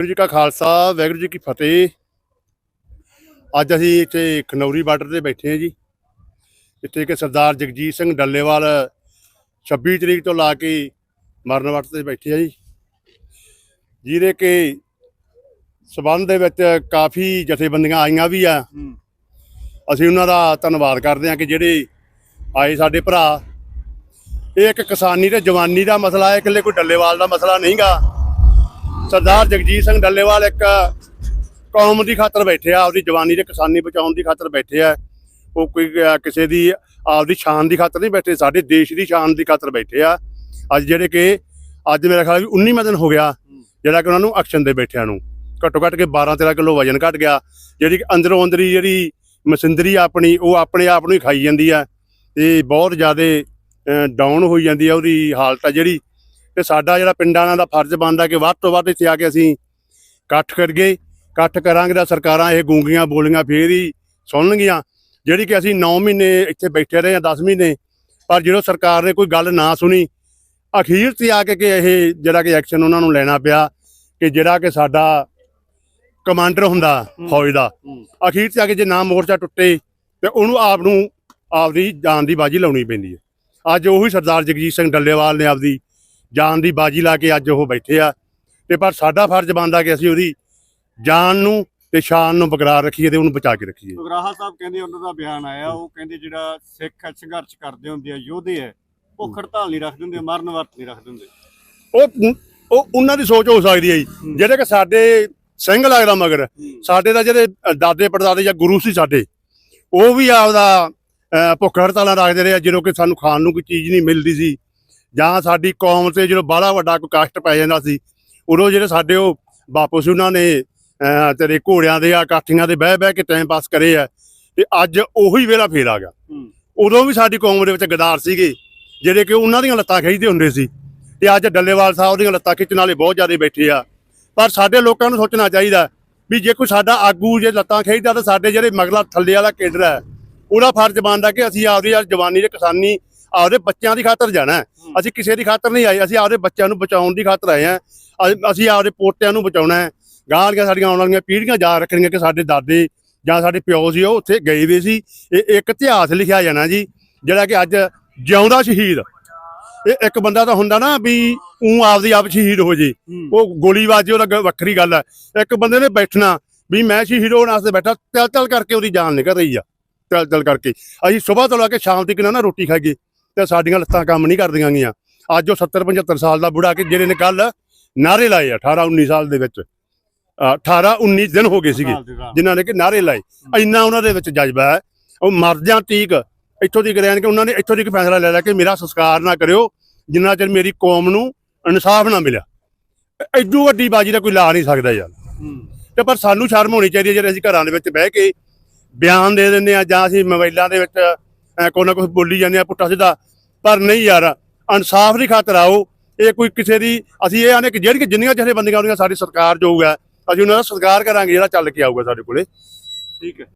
ਵਾਹਿਗੁਰੂ ਜੀ ਕਾ ਖਾਲਸਾ ਵਾਹਿਗੁਰੂ ਜੀ ਕੀ ਫਤਿਹ। ਅੱਜ ਅਸੀਂ ਇੱਥੇ ਖਨੌਰੀ ਬਾਰਡਰ ਤੇ ਬੈਠੇ ਹਾਂ ਜੀ। ਇੱਥੇ ਕਿ ਸਰਦਾਰ ਜਗਜੀਤ ਸਿੰਘ ਡੱਲੇਵਾਲ 26 ਤਰੀਕ ਤੋਂ ਲਾ ਕੇ ਮਰਨ ਵਰਤ ਤੇ ਬੈਠੇ ਆ ਜੀ। ਜਿਹਦੇ ਕਿ ਸਬੰਧ ਦੇ ਵਿੱਚ ਕਾਫੀ ਜਥੇਬੰਦੀਆਂ ਆਈਆਂ ਵੀ ਆ। ਅਸੀਂ ਉਹਨਾਂ ਦਾ ਧੰਨਵਾਦ ਕਰਦੇ ਹਾਂ ਕਿ ਜਿਹੜੇ ਆਏ ਸਾਡੇ ਭਰਾ। ਇਹ ਇੱਕ ਕਿਸਾਨੀ ਤੇ ਜਵਾਨੀ ਦਾ ਮਸਲਾ ਹੈ ਇਕੱਲੇ ਕੋਈ ਡੱਲੇਵਾਲ ਦਾ ਮਸਲਾ ਨਹੀਂਗਾ। ਸਰਦਾਰ ਜਗਜੀਤ ਸਿੰਘ ਡੱਲੇਵਾਲ ਇੱਕ ਕੌਮ ਦੀ ਖਾਤਰ ਬੈਠੇ ਆ, ਆਪਦੀ ਜਵਾਨੀ ਤੇ ਕਿਸਾਨੀ ਬਚਾਉਣ ਦੀ ਖਾਤਰ ਬੈਠੇ ਆ। ਉਹ ਕੋਈ ਕਿਸੇ ਦੀ ਆਪਦੀ ਸ਼ਾਨ ਦੀ ਖਾਤਰ ਨਹੀਂ ਬੈਠੇ, ਸਾਡੇ ਦੇਸ਼ ਦੀ ਸ਼ਾਨ ਦੀ ਖਾਤਰ ਬੈਠੇ ਆ। ਅੱਜ ਜਿਹੜੇ ਕਿ, ਅੱਜ ਮੇਰਾ ਖਿਆਲ ਵੀ 19ਵਾਂ ਦਿਨ ਹੋ ਗਿਆ, ਜਿਹੜਾ ਕਿ ਉਹਨਾਂ ਨੂੰ ਐਕਸ਼ਨ ਦੇ ਬੈਠਿਆਂ ਨੂੰ। ਘੱਟੋ ਘੱਟ ਕੇ 12 13 ਕਿਲੋ ਵਜਨ ਘਟ ਗਿਆ। ਜਿਹੜੀ ਕਿ ਅੰਦਰੋਂ ਅੰਦਰੀ ਜਿਹੜੀ ਮਸਿੰਦਰੀ ਆ ਆਪਣੀ, ਉਹ ਆਪਣੇ ਆਪ ਨੂੰ ਹੀ ਖਾਈ ਜਾਂਦੀ ਆ। ਤੇ ਬਹੁਤ ਜ਼ਿਆਦਾ ਡਾਊਨ ਹੋਈ ਜਾਂਦੀ ਆ, ਉਹਦੀ ਹਾਲਤ ਆ ਜਿਹੜੀ। ਤੇ ਸਾਡਾ ਜਿਹੜਾ ਪਿੰਡਾਂ ਦਾ ਫਰਜ਼ ਬਣਦਾ ਕਿ ਵੱਧ ਤੋਂ ਵੱਧ ਇੱਥੇ ਆ ਕੇ ਅਸੀਂ ਇਕੱਠ ਕਰੀਏ ਇਕੱਠ ਕਰਾਂਗੇ ਤਾਂ ਸਰਕਾਰਾਂ ਇਹ ਗੂੰਗੀਆਂ ਬੋਲੀਆਂ ਫੇਰ ਹੀ ਸੁਣਨਗੀਆਂ। ਜਿਹੜੀ ਕਿ ਅਸੀਂ 9 ਮਹੀਨੇ ਇੱਥੇ ਬੈਠੇ ਰਹੇ ਆ 10 ਮਹੀਨੇ ਪਰ ਜਦੋਂ ਸਰਕਾਰ ਨੇ ਕੋਈ ਗੱਲ ਨਾ ਸੁਣੀ ਅਖੀਰ ਤੇ ਆ ਕੇ ਕਿ ਇਹ ਜਿਹੜਾ ਕਿ ਐਕਸ਼ਨ ਉਹਨਾਂ ਨੂੰ ਲੈਣਾ ਪਿਆ ਕਿ ਜਿਹੜਾ ਕਿ ਸਾਡਾ ਕਮਾਂਡਰ ਹੁੰਦਾ ਫੌਜ ਦਾ ਅਖੀਰ ਤੇ ਆ ਕੇ ਜੇ ਨਾ ਮੋਰਚਾ ਟੁੱਟੇ ਤੇ ਉਹਨੂੰ ਆਪ ਨੂੰ ਆਪਦੀ ਜਾਨ ਦੀ ਬਾਜੀ ਲਾਉਣੀ ਪੈਂਦੀ ਹੈ। ਅੱਜ ਉਹੀ ਸਰਦਾਰ ਜਗਜੀਤ ਸਿੰਘ ਡੱਲੇਵਾਲ ਨੇ ਆਪਦੀ ਜਾਨ ਦੀ ਬਾਜੀ ਲਾ ਕੇ ਅੱਜ ਉਹ ਬੈਠੇ ਆ। ਤੇ ਪਰ ਸਾਡਾ ਫਰਜ਼ ਬਣਦਾ ਕਿ ਅਸੀਂ ਉਹਦੀ ਜਾਨ ਨੂੰ ਤੇ ਸ਼ਾਨ ਨੂੰ ਬਰਕਰਾਰ ਰੱਖੀਏ ਤੇ ਉਹਨੂੰ ਬਚਾ ਕੇ ਰੱਖੀਏ। ਉਗਰਾਹਾ ਸਾਹਿਬ ਕਹਿੰਦੇ ਉਹਨਾਂ ਦਾ ਬਿਆਨ ਆਇਆ ਉਹ ਕਹਿੰਦੇ ਜਿਹੜਾ ਸਿੱਖ ਸੰਘਰਸ਼ ਕਰਦੇ ਹੁੰਦੇ ਆ ਯੋਧੇ ਹੈ ਭੁੱਖ ਹੜਤਾਲ ਨਹੀਂ ਰੱਖਦੇ ਹੁੰਦੇ ਮਰਨ ਵਰਤ ਨਹੀਂ ਰੱਖਦੇ ਹੁੰਦੇ। ਉਹ ਉਹ ਉਹਨਾਂ ਦੀ ਸੋਚ ਹੋ ਸਕਦੀ ਹੈ ਜੀ। ਜਿਹੜੇ ਕਿ ਸਾਡੇ ਸਿੰਘ ਲੱਗਦਾ ਮਗਰ ਸਾਡੇ ਦਾ ਜਿਹੜੇ ਦਾਦੇ ਪੜਦਾਦੇ ਜਾਂ ਗੁਰੂ ਸੀ ਸਾਡੇ ਉਹ ਵੀ ਆਪਦਾ ਭੁੱਖ ਹੜਤਾਲਾਂ ਰੱਖਦੇ ਰਹੇ ਆ, ਜਦੋਂ ਕਿ ਸਾਨੂੰ ਖਾਣ ਨੂੰ ਕੋਈ ਚੀਜ਼ ਨਹੀਂ ਮਿਲਦੀ ਸੀ। ਜਾਂ ਸਾਡੀ ਕੌਮ ਤੇ ਜਦੋਂ ਬਾਹਲਾ ਵੱਡਾ ਕੋਈ ਕਸ਼ਟ ਪੈ ਜਾਂਦਾ ਸੀ ਉਦੋਂ ਜਿਹੜੇ ਸਾਡੇ ਉਹ ਬਾਪੂ ਸੀ ਉਹਨਾਂ ਨੇ ਤੇਰੇ ਘੋੜਿਆਂ ਦੇ ਆ ਕਾਠੀਆਂ ਦੇ ਬਹਿ ਬਹਿ ਕੇ ਟਾਈਮ ਪਾਸ ਕਰੇ ਆ ਤੇ ਅੱਜ ਉਹੀ ਵੇਲਾ ਫੇਰ ਆ ਗਿਆ। ਉਦੋਂ ਵੀ ਸਾਡੀ ਕੌਮ ਦੇ ਵਿੱਚ ਗਦਾਰ ਸੀਗੇ ਜਿਹੜੇ ਕਿ ਉਹਨਾਂ ਦੀਆਂ ਲੱਤਾਂ ਖਿੱਚਦੇ ਹੁੰਦੇ ਸੀ। ਤੇ ਅੱਜ ਡੱਲੇਵਾਲ ਸਾਹਿਬ ਦੀਆਂ ਲੱਤਾਂ ਖਿੱਚਣ ਵਾਲੇ ਬਹੁਤ ਜ਼ਿਆਦਾ ਬੈਠੇ ਆ। ਪਰ ਸਾਡੇ ਲੋਕਾਂ ਨੂੰ ਸੋਚਣਾ ਚਾਹੀਦਾ ਵੀ ਜੇ ਕੋਈ ਸਾਡਾ ਆਗੂ ਜੇ ਲੱਤਾਂ ਖਿੱਚਦਾ ਤਾਂ ਸਾਡੇ ਜਿਹੜੇ ਮਗਲਾ ਥੱਲੇ ਵਾਲਾ ਕੇਡਰ ਹੈ ਉਹਦਾ ਫਰਜ਼ ਬਣਦਾ ਕਿ ਅਸੀਂ ਆਪਦੀ ਯਾਰ ਜਵਾਨੀ ਦੇ ਕਿਸਾਨੀ ਆਪਦੇ ਬੱਚਿਆਂ ਦੀ ਖਾਤਰ ਜਾਣਾ। ਅਸੀਂ ਕਿਸੇ ਦੀ ਖਾਤਰ ਨਹੀਂ ਆਏ ਅਸੀਂ ਆਪਦੇ ਬੱਚਿਆਂ ਨੂੰ ਬਚਾਉਣ ਦੀ ਖਾਤਰ ਆਏ ਆ ਅਸੀਂ ਆਪਦੇ ਪੋਤਿਆਂ ਨੂੰ ਬਚਾਉਣਾ ਹੈ। ਗਾਂ ਦੀਆਂ ਸਾਡੀਆਂ ਆਉਣ ਵਾਲੀਆਂ ਪੀੜ੍ਹੀਆਂ ਯਾਦ ਰੱਖਣਗੀਆਂ ਕਿ ਸਾਡੇ ਦਾਦੇ ਜਾਂ ਸਾਡੇ ਪਿਓ ਸੀ ਉਹ ਉੱਥੇ ਗਏ ਵੇ ਸੀ। ਇਹ ਇੱਕ ਇਤਿਹਾਸ ਲਿਖਿਆ ਜਾਣਾ ਜੀ ਜਿਹੜਾ ਕਿ ਅੱਜ ਜਿਉਂਦਾ ਸ਼ਹੀਦ। ਇਹ ਇੱਕ ਬੰਦਾ ਤਾਂ ਹੁੰਦਾ ਨਾ ਵੀ ਉਹ ਆਪਦੀ ਆਪ ਸ਼ਹੀਦ ਹੋ ਜੇ। ਉਹ ਗੋਲੀ ਵੱਜੇ ਉਹਦਾ ਵੱਖਰੀ ਗੱਲ ਹੈ। ਇੱਕ ਬੰਦੇ ਨੇ ਬੈਠਣਾ ਵੀ ਮੈਂ ਸ਼ਹੀਦ ਹੋਣ ਵਾਸਤੇ ਬੈਠਾ ਤਲ ਤਲ ਕਰਕੇ ਉਹਦੀ ਜਾਨ ਨਿਕਲ ਰਹੀ ਆ। ਤਲ ਤਲ ਕਰਕੇ। ਅਸੀਂ ਸਵੇਰ ਤੋਂ ਲੈ ਕੇ ਸ਼ਾਮ ਤੱਕ ਨਾ ਨਾ ਰੋਟੀ ਖਾਈਏ। ਤੇ ਸਾਡੀਆਂ ਲੱਤਾਂ ਕੰਮ ਨਹੀਂ ਕਰਦੀਆਂ ਗੀਆਂ। ਅੱਜ ਉਹ 70 75 ਸਾਲ ਦਾ ਬੁੜਾ ਕਿ ਜਿਹੜੇ ਨੇ ਕੱਲ ਨਾਰੇ ਲਾਏ ਆ 18 19 ਸਾਲ ਦੇ ਵਿੱਚ। ਅ, 18 19 ਦਿਨ ਹੋ ਗਏ ਸੀਗੇ। ਜਿਨ੍ਹਾਂ ਨੇ ਕਿ ਨਾਰੇ ਲਾਏ। ਇੰਨਾ ਉਹਨਾਂ ਦੇ ਵਿੱਚ ਜਜ਼ਬਾ ਹੈ। ਉਹ ਮਰ ਜਾਂ ਤੀਕ ਇੱਥੋਂ ਦੀ ਰਹਿਣ ਕੇ ਉਹਨਾਂ ਨੇ ਇੱਥੋਂ ਦੀ ਇੱਕ ਫੈਸਲਾ ਲੈ ਲਿਆ ਕਿ ਮੇਰਾ ਸੰਸਕਾਰ ਨਾ ਕਰਿਓ ਜਿੰਨਾ ਚਿਰ ਮੇਰੀ ਕੌਮ ਨੂੰ ਇਨਸਾਫ ਨਾ ਮਿਲਿਆ। ਐਡੂ ਵੱਡੀ ਬਾਜੀ ਦਾ ਕੋਈ ਲਾ ਨਹੀਂ ਸਕਦਾ ਯਾਰ। ਤੇ ਪਰ ਸਾਨੂੰ ਸ਼ਰਮ ਹੋਣੀ ਚਾਹੀਦੀ ਹੈ ਜਿਹੜੇ ਅਸੀਂ ਘਰਾਂ ਦੇ ਵਿੱਚ ਬਹਿ ਕੇ ਬਿਆਨ ਦੇ ਦਿੰਦੇ ਆ ਜਾਂ ਅਸੀਂ ਮੋਬਾਈਲਾਂ ਦੇ ਵਿੱਚ ਕੋਈ ਨਾ ਕੁਝ ਬੋਲੀ ਜਾਂਦੇ ਆ ਪੁੱਠਾ ਸਿੱਧਾ। ਪਰ ਨਹੀਂ ਯਾਰ, ਇਨਸਾਫ ਦੀ ਖਾਤਰ ਆਓ। ਇਹ ਕੋਈ ਕਿਸੇ ਦੀ, ਅਸੀਂ ਇਹ ਆਨੇ ਕਿ ਜਿਹੜੀਆਂ ਜਿੰਨੀਆਂ ਜਿਹੜੇ ਬੰਦੀਆਂ ਆਉਂਦੀਆਂ ਸਾਡੀ ਸਰਕਾਰ ਜੋ ਹੈ। ਅਸੀਂ ਉਹਨਾਂ ਦਾ ਸਤਿਕਾਰ ਕਰਾਂਗੇ ਜਿਹੜਾ ਚੱਲ ਕੇ ਆਊਗਾ ਸਾਡੇ ਕੋਲੇ। ਠੀਕ ਹੈ।